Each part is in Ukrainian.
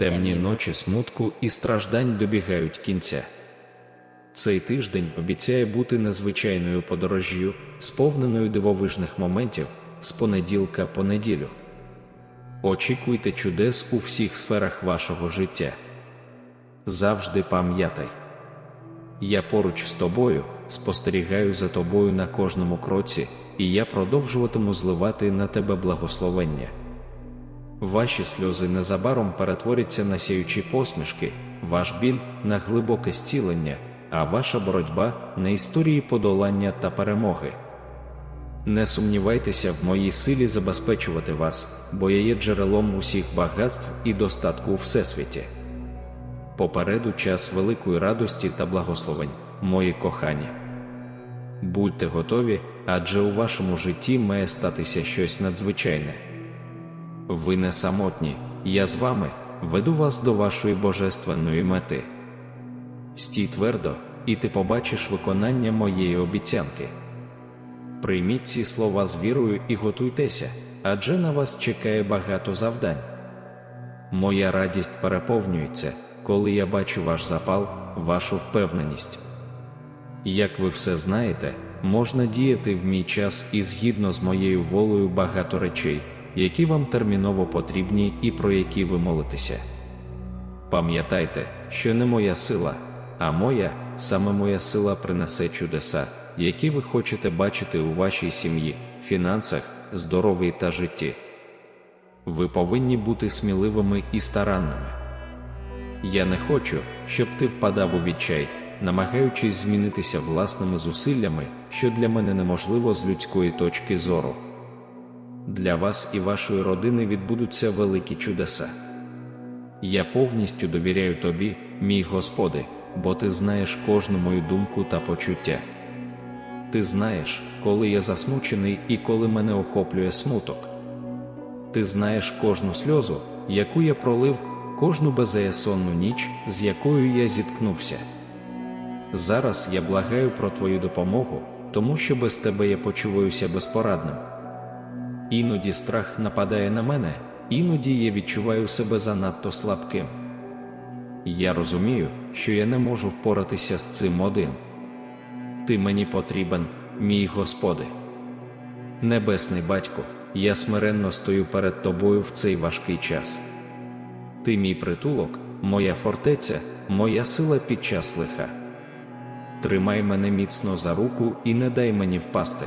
Темні ночі смутку і страждань добігають кінця. Цей тиждень обіцяє бути незвичайною подорожжю, сповненою дивовижних моментів з понеділка по неділю. Очікуйте чудес у всіх сферах вашого життя. Завжди пам'ятай. Я поруч з тобою, спостерігаю за тобою на кожному кроці, і я продовжуватиму зливати на тебе благословення. Ваші сльози незабаром перетворяться на сяючі посмішки, ваш біль на глибоке зцілення, а ваша боротьба на історії подолання та перемоги. Не сумнівайтеся в моїй силі забезпечувати вас, бо я є джерелом усіх багатств і достатку у всесвіті. Попереду час великої радості та благословень, мої кохані. Будьте готові, адже у вашому житті має статися щось надзвичайне. Ви не самотні, я з вами веду вас до вашої божественної мети. Стій твердо, і ти побачиш виконання моєї обіцянки. Прийміть ці слова з вірою і готуйтеся, адже на вас чекає багато завдань. Моя радість переповнюється, коли я бачу ваш запал, вашу впевненість. Як ви все знаєте, можна діяти в мій час і згідно з моєю волею багато речей, які вам терміново потрібні і про які ви молитеся. Пам'ятайте, що не моя сила, а моя, саме моя сила принесе чудеса, які ви хочете бачити у вашій сім'ї, фінансах, здоров'ї та житті. Ви повинні бути сміливими і старанними. Я не хочу, щоб ти впадав у відчай, намагаючись змінитися власними зусиллями, що для мене неможливо з людської точки зору. Для вас і вашої родини відбудуться великі чудеса. Я повністю довіряю тобі, мій Господи, бо ти знаєш кожну мою думку та почуття. Ти знаєш, коли я засмучений і коли мене охоплює смуток. Ти знаєш кожну сльозу, яку я пролив, кожну беззаясонну ніч, з якою я зіткнувся. Зараз я благаю про твою допомогу, тому що без тебе я почуваюся безпорадним. Іноді страх нападає на мене, іноді я відчуваю себе занадто слабким. Я розумію, що я не можу впоратися з цим один. Ти мені потрібен, мій Господи. Небесний Батько, я смиренно стою перед Тобою в цей важкий час. Ти мій притулок, моя фортеця, моя сила під час лиха. Тримай мене міцно за руку і не дай мені впасти.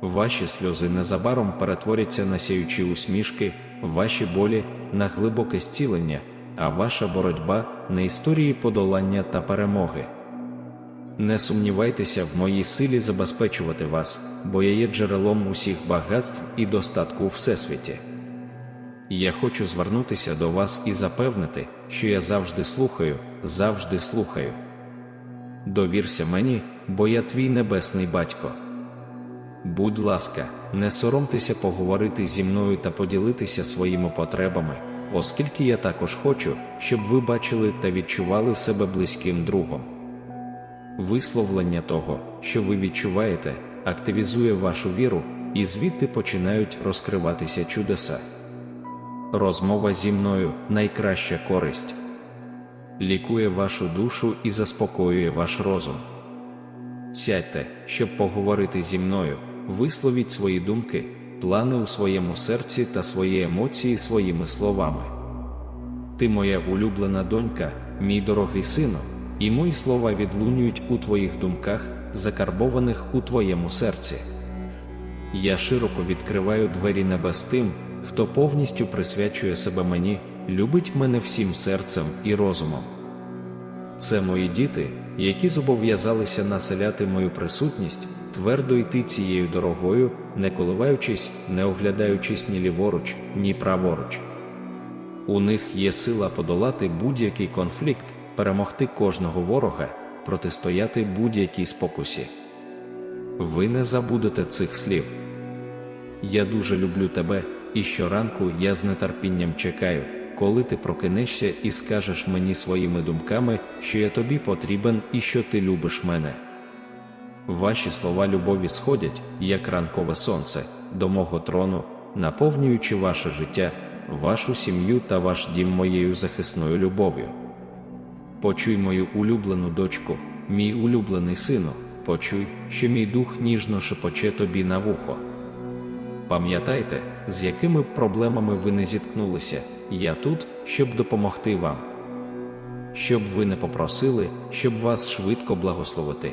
Ваші сльози незабаром перетворяться на сяючі усмішки, ваші болі на глибоке зцілення, а ваша боротьба на історії подолання та перемоги. Не сумнівайтеся в моїй силі забезпечувати вас, бо я є джерелом усіх багатств і достатку у всесвіті. Я хочу звернутися до вас і запевнити, що я завжди слухаю, завжди слухаю. Довірся мені, бо я твій небесний батько. Будь ласка, не соромтеся поговорити зі мною та поділитися своїми потребами, оскільки я також хочу, щоб ви бачили та відчували себе близьким другом. Висловлення того, що ви відчуваєте, активізує вашу віру, і звідти починають розкриватися чудеса. Розмова зі мною найкраща користь, лікує вашу душу і заспокоює ваш розум. Сядьте, щоб поговорити зі мною, висловіть свої думки, плани у своєму серці та свої емоції своїми словами. Ти моя улюблена донька, мій дорогий сину, і мої слова відлунюють у твоїх думках, закарбованих у твоєму серці. Я широко відкриваю двері небес тим, хто повністю присвячує себе мені, любить мене всім серцем і розумом. Це мої діти, які зобов'язалися населяти мою присутність, твердо йти цією дорогою, не коливаючись, не оглядаючись ні ліворуч, ні праворуч. У них є сила подолати будь-який конфлікт, перемогти кожного ворога, протистояти будь-якій спокусі. Ви не забудете цих слів. Я дуже люблю тебе, і щоранку я з нетерпінням чекаю, коли ти прокинешся і скажеш мені своїми думками, що я тобі потрібен і що ти любиш мене. Ваші слова любові сходять, як ранкове сонце, до мого трону, наповнюючи ваше життя, вашу сім'ю та ваш дім моєю захисною любов'ю. Почуй мою улюблену дочку, мій улюблений сину, почуй, що мій дух ніжно шепоче тобі на вухо. Пам'ятайте, з якими проблемами ви не зіткнулися, я тут, щоб допомогти вам. Щоб ви не попросили, щоб вас швидко благословити,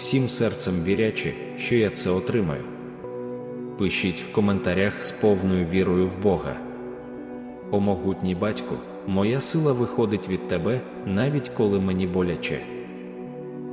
всім серцем вірячи, що я це отримаю. Пишіть в коментарях з повною вірою в Бога. О могутній батьку, моя сила виходить від тебе, навіть коли мені боляче.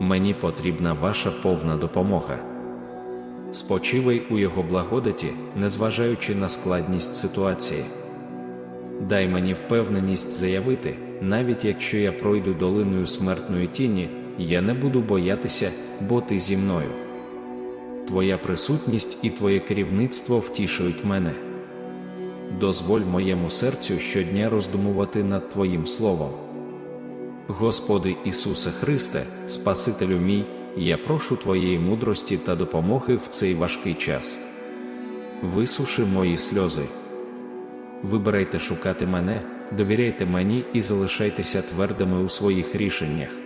Мені потрібна ваша повна допомога. Спочивай у його благодаті, незважаючи на складність ситуації. Дай мені впевненість заявити, навіть якщо я пройду долиною смертної тіні, я не буду боятися, бо ти зі мною. Твоя присутність і Твоє керівництво втішують мене. Дозволь моєму серцю щодня роздумувати над Твоїм Словом. Господи Ісусе Христе, Спасителю мій, я прошу Твоєї мудрості та допомоги в цей важкий час. Висуши мої сльози. Вибирайте шукати мене, довіряйте мені і залишайтеся твердими у своїх рішеннях.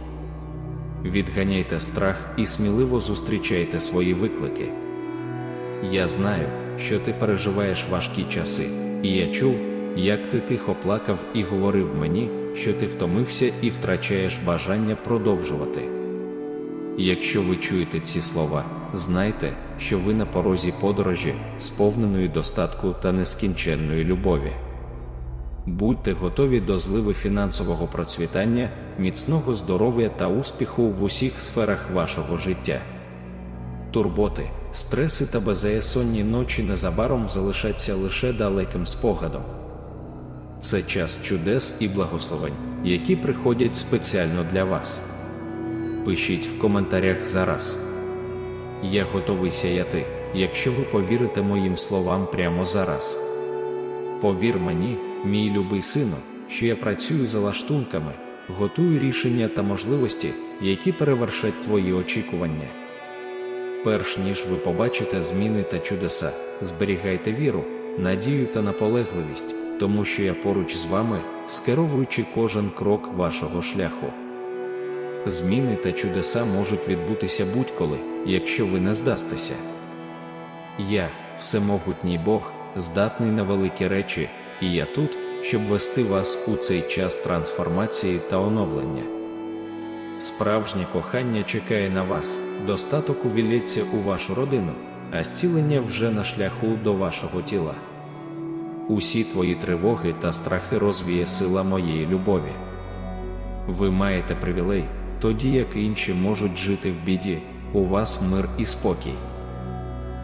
Відганяйте страх і сміливо зустрічайте свої виклики. Я знаю, що ти переживаєш важкі часи, і я чув, як ти тихо плакав і говорив мені, що ти втомився і втрачаєш бажання продовжувати. Якщо ви чуєте ці слова, знайте, що ви на порозі подорожі, сповненої достатку та нескінченної любові. Будьте готові до зливи фінансового процвітання, міцного здоров'я та успіху в усіх сферах вашого життя. Турботи, стреси та беззаєсонні ночі незабаром залишаться лише далеким спогадом. Це час чудес і благословень, які приходять спеціально для вас. Пишіть в коментарях зараз. Я готовий сяяти, якщо ви повірите моїм словам прямо зараз. Повір мені, мій любий сину, що я працюю за лаштунками, готую рішення та можливості, які перевершать твої очікування. Перш ніж ви побачите зміни та чудеса, зберігайте віру, надію та наполегливість, тому що я поруч з вами, скеровуючи кожен крок вашого шляху. Зміни та чудеса можуть відбутися будь-коли, якщо ви не здастеся. Я, всемогутній Бог, здатний на великі речі, і я тут, щоб вести вас у цей час трансформації та оновлення. Справжнє кохання чекає на вас, достаток увілється у вашу родину, а зцілення вже на шляху до вашого тіла. Усі твої тривоги та страхи розвіє сила моєї любові. Ви маєте привілей, тоді як інші можуть жити в біді, у вас мир і спокій.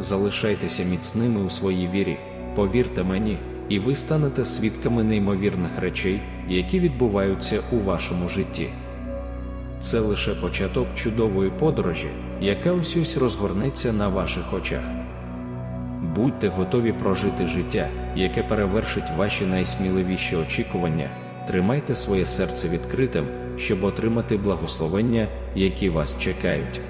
Залишайтеся міцними у своїй вірі, повірте мені, і ви станете свідками неймовірних речей, які відбуваються у вашому житті. Це лише початок чудової подорожі, яка ось розгорнеться на ваших очах. Будьте готові прожити життя, яке перевершить ваші найсміливіші очікування, тримайте своє серце відкритим, щоб отримати благословення, які вас чекають.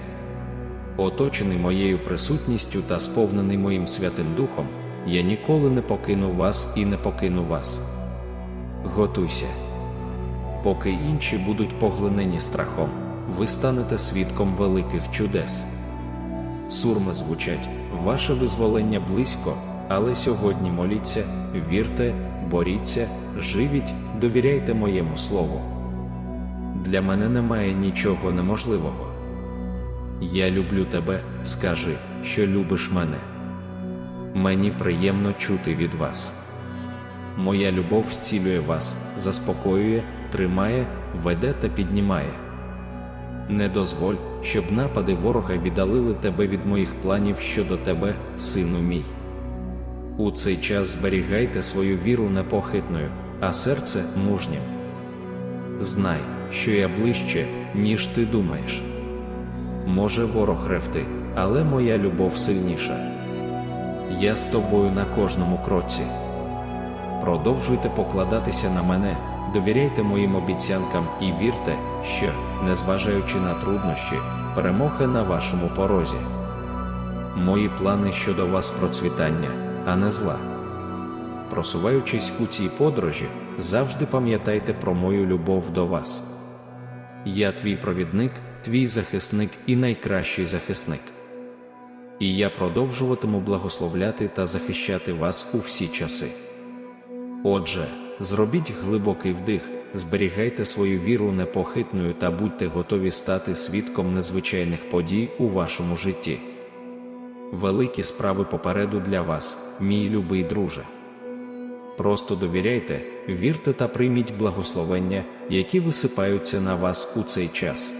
Оточений моєю присутністю та сповнений моїм Святим Духом, я ніколи не покину вас і не покину вас. Готуйся. Поки інші будуть поглинені страхом, ви станете свідком великих чудес. Сурми звучать, ваше визволення близько, але сьогодні моліться, вірте, боріться, живіть, довіряйте моєму слову. Для мене немає нічого неможливого. Я люблю тебе, скажи, що любиш мене. Мені приємно чути від вас. Моя любов зцілює вас, заспокоює, тримає, веде та піднімає. Не дозволь, щоб напади ворога віддалили тебе від моїх планів щодо тебе, сину мій. У цей час зберігайте свою віру непохитною, а серце мужнім. Знай, що я ближче, ніж ти думаєш. Може ворог ревти, але моя любов сильніша. Я з тобою на кожному кроці. Продовжуйте покладатися на мене, довіряйте моїм обіцянкам і вірте, що, незважаючи на труднощі, перемога на вашому порозі. Мої плани щодо вас процвітання, а не зла. Просуваючись у цій подорожі, завжди пам'ятайте про мою любов до вас. Я твій провідник, твій захисник і найкращий захисник. І я продовжуватиму благословляти та захищати вас у всі часи. Отже, зробіть глибокий вдих, зберігайте свою віру непохитною та будьте готові стати свідком незвичайних подій у вашому житті. Великі справи попереду для вас, мій любий друже. Просто довіряйте, вірте та прийміть благословення, які висипаються на вас у цей час.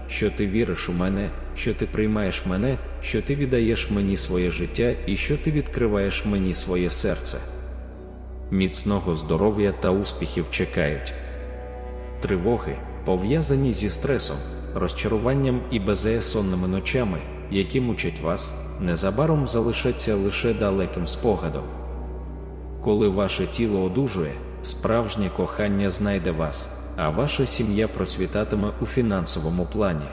що ти віриш у мене, що ти приймаєш мене, що ти віддаєш мені своє життя і що ти відкриваєш мені своє серце. Міцного здоров'я та успіхів чекають. Тривоги, пов'язані зі стресом, розчаруванням і безеясонними ночами, які мучать вас, незабаром залишаться лише далеким спогадом. Коли ваше тіло одужує, справжнє кохання знайде вас, а ваша сім'я процвітатиме у фінансовому плані.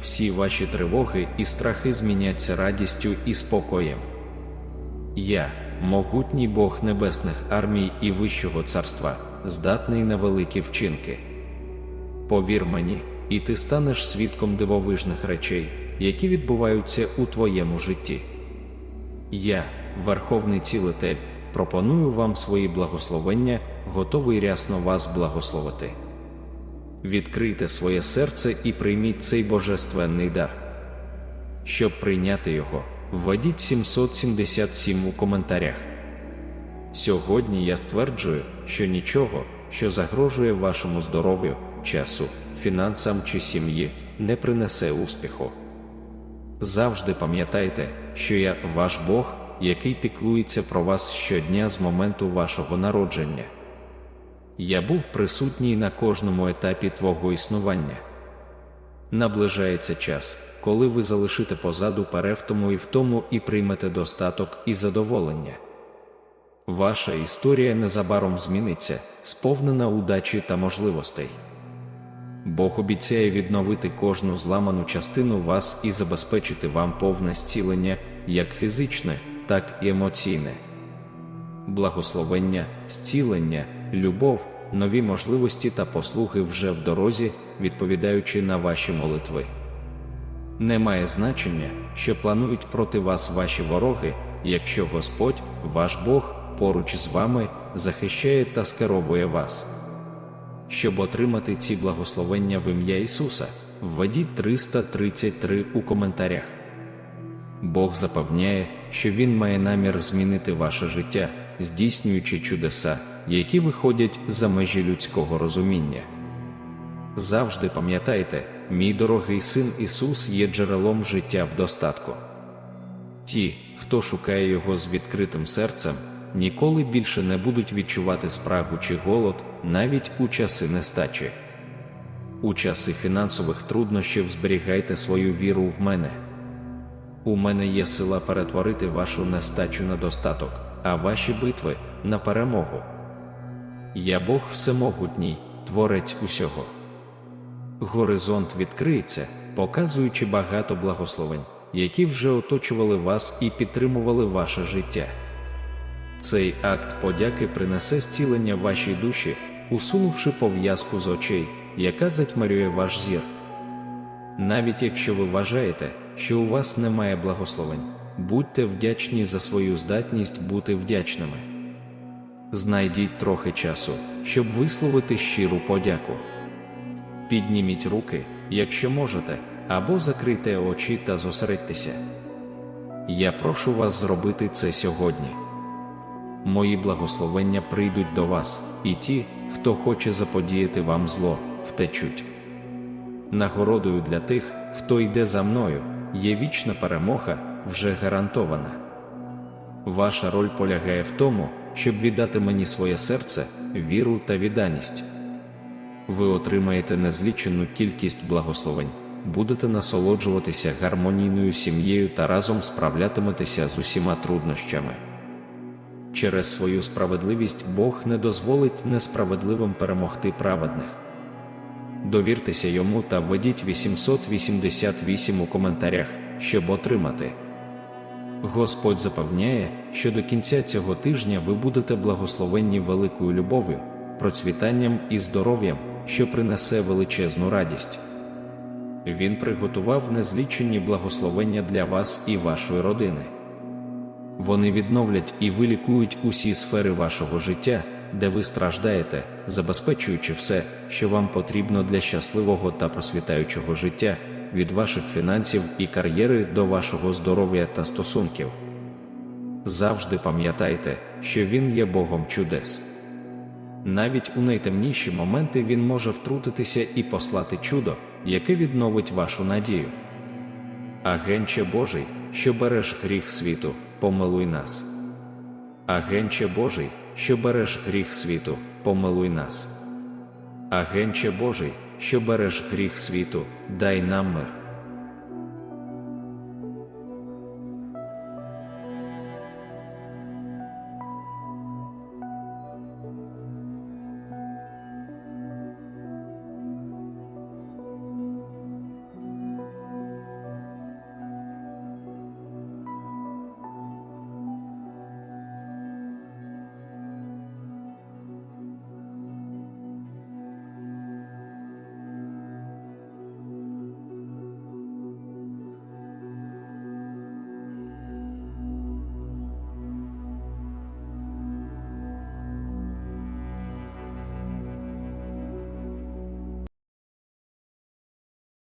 Всі ваші тривоги і страхи зміняться радістю і спокоєм. Я, могутній Бог небесних армій і Вищого царства, здатний на великі вчинки. Повір мені, і ти станеш свідком дивовижних речей, які відбуваються у твоєму житті. Я, Верховний Цілитель, пропоную вам свої благословення, готовий рясно вас благословити. Відкрийте своє серце і прийміть цей божественний дар. Щоб прийняти його, введіть 777 у коментарях. Сьогодні я стверджую, що нічого, що загрожує вашому здоров'ю, часу, фінансам чи сім'ї, не принесе успіху. Завжди пам'ятайте, що я ваш Бог, який піклується про вас щодня з моменту вашого народження. Я був присутній на кожному етапі твого існування. Наближається час, коли ви залишите позаду перевтому і втому і приймете достаток і задоволення. Ваша історія незабаром зміниться, сповнена удачі та можливостей. Бог обіцяє відновити кожну зламану частину вас і забезпечити вам повне зцілення, як фізичне, так і емоційне. Благословення, зцілення, любов, нові можливості та послуги вже в дорозі, відповідаючи на ваші молитви. Немає значення, що планують проти вас ваші вороги, якщо Господь, ваш Бог, поруч з вами, захищає та скеровує вас. Щоб отримати ці благословення в ім'я Ісуса, введіть 333 у коментарях. Бог запевняє, що Він має намір змінити ваше життя, здійснюючи чудеса, які виходять за межі людського розуміння. Завжди пам'ятайте, мій дорогий син Ісус є джерелом життя в достатку. Ті, хто шукає Його з відкритим серцем, ніколи більше не будуть відчувати спрагу чи голод навіть у часи нестачі. У часи фінансових труднощів зберігайте свою віру в мене. У мене є сила перетворити вашу нестачу на достаток, а ваші битви на перемогу. Я Бог всемогутній, творець усього. Горизонт відкриється, показуючи багато благословень, які вже оточували вас і підтримували ваше життя. Цей акт подяки принесе зцілення вашій душі, усунувши пов'язку з очей, яка затьмарює ваш зір. Навіть якщо ви вважаєте, що у вас немає благословень, будьте вдячні за свою здатність бути вдячними. Знайдіть трохи часу, щоб висловити щиру подяку. Підніміть руки, якщо можете, або закрийте очі та зосередьтеся. Я прошу вас зробити це сьогодні. Мої благословення прийдуть до вас, і ті, хто хоче заподіяти вам зло, втечуть. Нагородою для тих, хто йде за мною, є вічна перемога, вже гарантована. Ваша роль полягає в тому, щоб віддати мені своє серце, віру та відданість. Ви отримаєте незлічену кількість благословень, будете насолоджуватися гармонійною сім'єю та разом справлятиметеся з усіма труднощами. Через свою справедливість Бог не дозволить несправедливим перемогти праведних. Довіртеся йому та введіть 888 у коментарях, щоб отримати. Господь запевняє, що до кінця цього тижня ви будете благословенні великою любов'ю, процвітанням і здоров'ям, що принесе величезну радість. Він приготував незлічені благословення для вас і вашої родини. Вони відновлять і вилікують усі сфери вашого життя, де ви страждаєте, забезпечуючи все, що вам потрібно для щасливого та просвітаючого життя, від ваших фінансів і кар'єри до вашого здоров'я та стосунків. Завжди пам'ятайте, що Він є Богом чудес. Навіть у найтемніші моменти Він може втрутитися і послати чудо, яке відновить вашу надію. Агенче Божий, що береш гріх світу, помилуй нас. Агенче Божий, що береш гріх світу, помилуй нас. Агенче Божий, що береш гріх світу, дай нам мир.